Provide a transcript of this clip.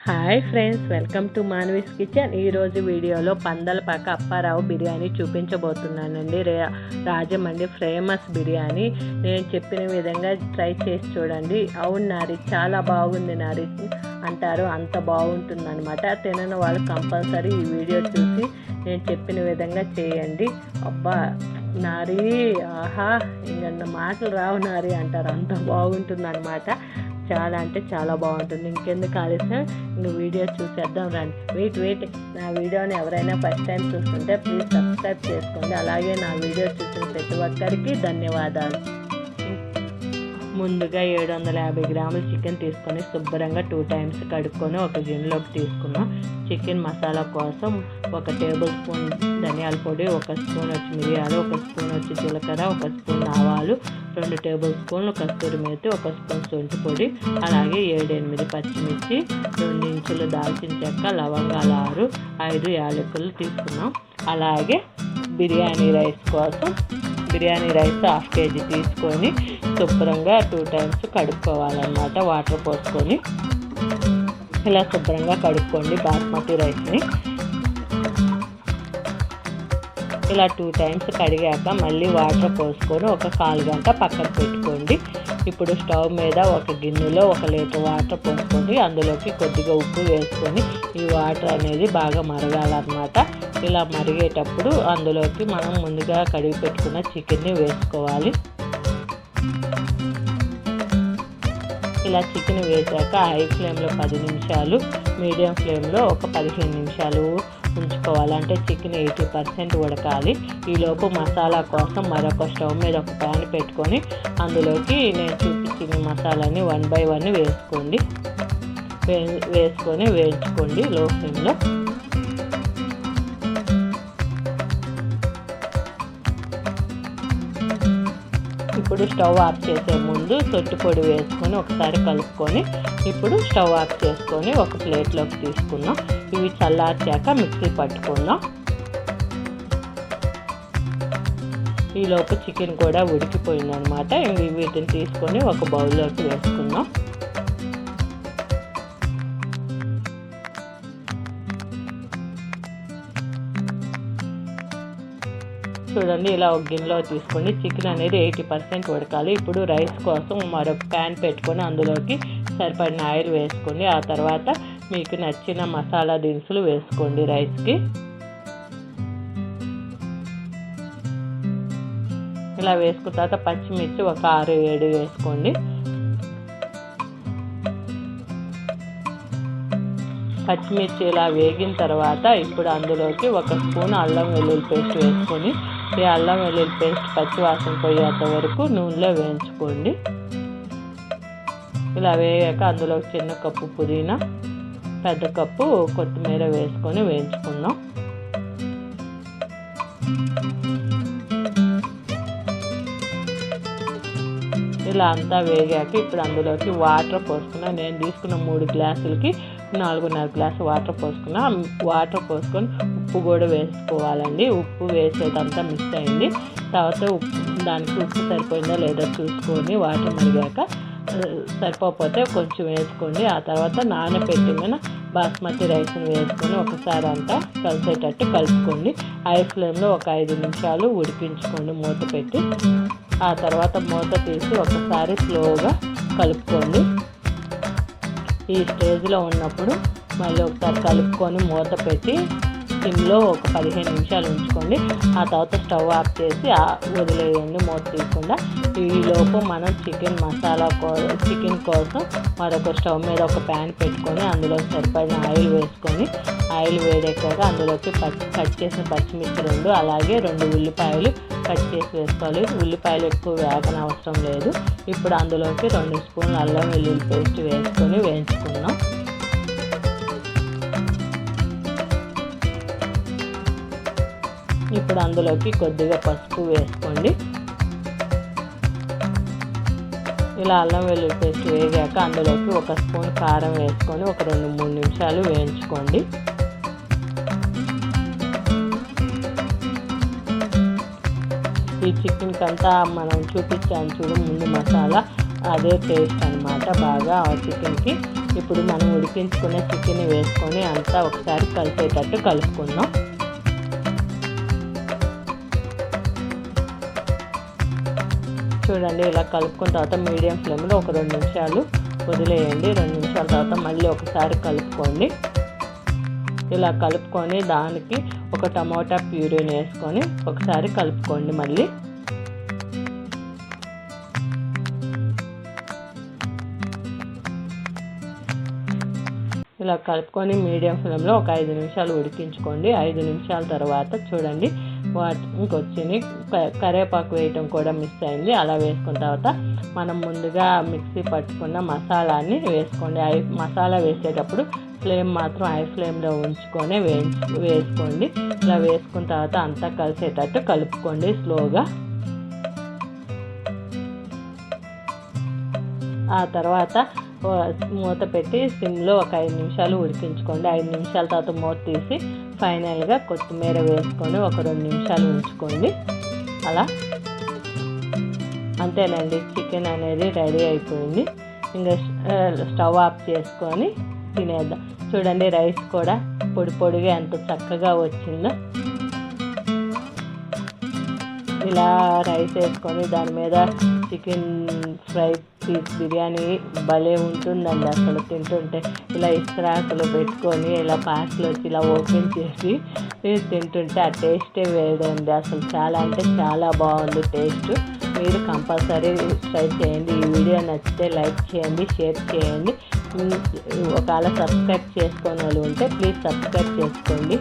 Hi friends welcome to Manavi's kitchen ఈరోజు వీడియోలో పందలపాక అప్పారావు బిర్యానీ చూపించబోతున్నానండి. రే రాజమండ్రి ఫేమస్ బిర్యానీ. నేను చెప్పిన విధంగా ట్రై చేసి చూడండి. అవును నారి చాలా బాగుంది నారి అంటారు. అంత బాగుంటుంది అనమాట తినని వాళ్ళు కంపల్సరీ ఈ వీడియో చూసి నేను చెప్పిన విధంగా చేయండి. అబ్బా నారి ఆహా ఇంక మాటలు రావు నారి అంటారు. అంత బాగుంటుంది అనమాట చాలా అంటే చాలా బాగుంటుంది. ఇంకెందుకు ఆలస్యం? ఇంక వీడియో చూసేద్దాం రండి. Wait wait. నా వీడియోని ఎవరైనా ఫస్ట్ టైం చూస్తుంటే ప్లీజ్ సబ్స్క్రైబ్ చేసుకోండి. అలాగే నా వీడియో చూసిన ప్రతి ఒక్కరికి ధన్యవాదాలు. ముందుగా ఏడు వందల యాభై గ్రాముల చికెన్ తీసుకొని శుభ్రంగా టూ టైమ్స్ కడుక్కొని ఒక గిన్నెలోకి తీసుకున్నాం చికెన్ మసాలా కోసం ఒక టేబుల్ స్పూన్ ధనియాల పొడి ఒక స్పూన్ వచ్చి మిరియాలు ఒక స్పూన్ వచ్చి జీలకర్ర ఒక స్పూన్ ఆవాలు రెండు టేబుల్ స్పూన్లు కస్తూరి మేతి ఒక స్పూన్ సొంటి పొడి అలాగే ఏడెనిమిది పచ్చిమిర్చి రెండు ఇంచులు దాల్చిన చెక్క లవంగాలు ఆరు ఐదు యాలకులు తీసుకున్నాం. అలాగే బిర్యానీ రైస్ కోసం బిర్యానీ రైస్ హాఫ్ కేజీ తీసుకొని శుభ్రంగా టూ టైమ్స్ కడుక్కోవాలన్నమాట వాటర్ పోసుకొని. ఇలా శుభ్రంగా కడుక్కోండి బాస్మతి రైస్ని. ఇలా టూ టైమ్స్ కడిగాక మళ్ళీ వాటర్ పోసుకొని ఒక కాలు గంట పక్కన పెట్టుకోండి. ఇప్పుడు స్టవ్ మీద ఒక గిన్నెలో ఒక లీటర్ వాటర్ పోసుకొని అందులోకి కొద్దిగా ఉప్పు వేసుకొని ఈ వాటర్ అనేది బాగా మరగాలన్నమాట. ఇలా మరిగేటప్పుడు అందులోకి మనం ముందుగా కడిగి పెట్టుకున్న చికెన్ని వేసుకోవాలి. ఇలా చికెన్ వేసాక హై ఫ్లేమ్లో పది నిమిషాలు మీడియం ఫ్లేమ్లో ఒక పదిహేను నిమిషాలు ఉంచుకోవాలంటే చికెన్ ఎయిటీ పర్సెంట్ ఉడకాలి. ఈలోపు మసాలా కోసం మరొక స్టవ్ మీద ఒక ప్యాన్ పెట్టుకొని అందులోకి నేను చూపించిన మసాలాని వన్ బై వన్ వేసుకోండి. వే వేసుకొని వేయించుకోండి లో. ఫ్లేమ్లో ఇప్పుడు స్టవ్ ఆఫ్ చేసే ముందు తొట్టి పొడి వేసుకొని ఒకసారి కలుపుకొని ఇప్పుడు స్టవ్ ఆఫ్ చేసుకొని ఒక ప్లేట్లోకి తీసుకుందాం ఇవి చల్లార్చాక మిక్సీ పట్టుకుందాం ఈలోపు చికెన్ కూడా ఉడికిపోయిందనమాట ఇవి వీటిని తీసుకొని ఒక బౌల్లోకి వేసుకుందాం చూడండి ఇలా ఒక గిన్నెలో తీసుకోండి చికెన్ అనేది ఎయిటీ పర్సెంట్ ఉడకాలి. ఇప్పుడు రైస్ కోసం మరొక ప్యాన్ పెట్టుకొని అందులోకి సరిపడిన ఆయిల్ వేసుకోండి. ఆ తర్వాత మీకు నచ్చిన మసాలా దినుసులు వేసుకోండి రైస్కి. ఇలా వేసుకున్న తర్వాత పచ్చిమిర్చి ఒక ఆరు ఏడు వేసుకోండి. పచ్చిమిర్చి ఇలా వేగిన తర్వాత ఇప్పుడు అందులోకి ఒక స్పూన్ అల్లం వెల్లుల్లి పేస్ట్ వేసుకొని ఈ అల్లం వెల్లుల్లి పేస్ట్ పచ్చి వాసన పోయేంత వరకు నూనెలో వేయించుకోండి. ఇలా వేగాక అందులో చిన్న కప్పు పుదీనా పెద్ద కప్పు కొత్తిమీర వేసుకొని వేయించుకుందాం. ఇలా అంతా వేగాక ఇప్పుడు అందులోకి వాటర్ పోసుకున్నా నేను తీసుకున్న మూడు గ్లాసులకి నాలుగున్నర గ్లాసు వాటర్ పోసుకున్నా. వాటర్ పోసుకొని ఉప్పు కూడా వేసుకోవాలండి. ఉప్పు వేసేదంతా మిక్స్ అయింది. తర్వాత ఉప్పు దానికి ఉప్పు సరిపోయిందో లేదో చూసుకొని వాటర్ మరిగాక సరిపోతే కొంచెం వేసుకోండి. ఆ తర్వాత నానబెట్టిన బాస్మతి రైస్ని వేసుకొని ఒకసారి అంతా కలిసేటట్టు కలుపుకోండి. హై ఫ్లేమ్లో ఒక ఐదు నిమిషాలు ఉడికించుకోండి మూత పెట్టి. ఆ తర్వాత మూత తీసి ఒకసారి స్లోగా కలుపుకోండి. ఈ స్టేజ్లో ఉన్నప్పుడు మళ్ళీ ఒకసారి కలుపుకొని మూత పెట్టి సిమ్లో ఒక పదిహేను నిమిషాలు ఉంచుకోండి. ఆ తర్వాత స్టవ్ ఆఫ్ చేసి వదిలేయండి మూత తీయకుండా. ఈలోపు మనం చికెన్ మసాలా కో చికెన్ కోసం మరొక స్టవ్ మీద ఒక ప్యాన్ పెట్టుకొని అందులో సరిపడిన ఆయిల్ వేసుకొని ఆయిల్ వేడెక్కాక అందులోకి పచ్చి కట్ చేసిన పచ్చిమిర్చి రెండు అలాగే రెండు ఉల్లిపాయలు కట్ చేసి వేసుకోవాలి. ఉల్లిపాయలు ఎక్కువ వేగన అవసరం లేదు. ఇప్పుడు అందులోకి రెండు స్పూన్లు అల్లం వెల్లుల్లి పేస్ట్ వేసుకొని వేయించుకున్నాం ఇప్పుడు అందులోకి కొద్దిగా పసుపు వేసుకోండి. ఇలా అల్లం వెల్లుల్లి పేస్ట్ వేగాక అందులోకి ఒక స్పూన్ కారం వేసుకొని ఒక రెండు మూడు నిమిషాలు వేయించుకోండి. ఈ చికెన్కి అంతా మనం చూపించాను చూడు ముందు మసాలా అదే టేస్ట్ అనమాట బాగా ఆ చికెన్కి. ఇప్పుడు మనం ఉడికించుకునే చికెన్ వేసుకొని అంతా ఒకసారి కలిసేటట్టు కలుపుకుందాం. చూడండి ఇలా కలుపుకున్న తర్వాత మీడియం ఫ్లేమ్లో ఒక రెండు నిమిషాలు వదిలేయండి. రెండు నిమిషాల తర్వాత మళ్ళీ ఒకసారి కలుపుకోండి. ఇలా కలుపుకొని దానికి ఒక టమోటా ప్యూరీని వేసుకొని ఒకసారి కలుపుకోండి మళ్ళీ. ఇలా కలుపుకొని మీడియం ఫ్లేమ్లో ఒక ఐదు నిమిషాలు ఉడికించుకోండి. ఐదు నిమిషాల తర్వాత చూడండి వాటి ఇంకొచ్చింది. కరివేపాకు వేయటం కూడా మిస్ అయింది. అలా వేసుకున్న తర్వాత మనం ముందుగా మిక్సీ పట్టుకున్న మసాలాని వేసుకోండి. ఐ మసాలా వేసేటప్పుడు ఫ్లేమ్ మాత్రం హై ఫ్లేమ్లో ఉంచుకొని వేయించు వేసుకోండి. ఇలా వేసుకున్న తర్వాత అంతా కలిసేటట్టు కలుపుకోండి స్లోగా. ఆ తర్వాత మూత పెట్టి సిమ్లో ఒక ఐదు నిమిషాలు ఉడికించుకోండి. ఐదు నిమిషాల తర్వాత మూత తీసి ఫైనల్గా కొత్తిమీర వేసుకొని ఒక రెండు నిమిషాలు ఉంచుకోండి. అలా. అంతేనండి చికెన్ అనేది రెడీ అయిపోయింది. ఇంకా స్టవ్ ఆఫ్ చేసుకొని తినేద్దాం. చూడండి రైస్ కూడా పొడి పొడిగా ఎంత చక్కగా వచ్చిందో. ఇలా రైస్ వేసుకొని దాని మీద చికెన్ ఫ్రై పీస్ బిర్యానీ భలే ఉంటుందండి అసలు తింటుంటే. ఇలా ఇస్త్రాకులు పెట్టుకొని ఇలా పార్సల్ వచ్చి ఇలా ఓపెన్ చేసి తింటుంటే ఆ టేస్టే వేడండి అసలు చాలా అంటే చాలా బాగుంది టేస్ట్. మీరు కంపల్సరీ ట్రై చేయండి. ఈ వీడియో నచ్చితే లైక్ చేయండి షేర్ చేయండి. ఒకవేళ సబ్స్క్రైబ్ చేసుకోని వాళ్ళు ఉంటే ప్లీజ్ సబ్స్క్రైబ్ చేసుకోండి.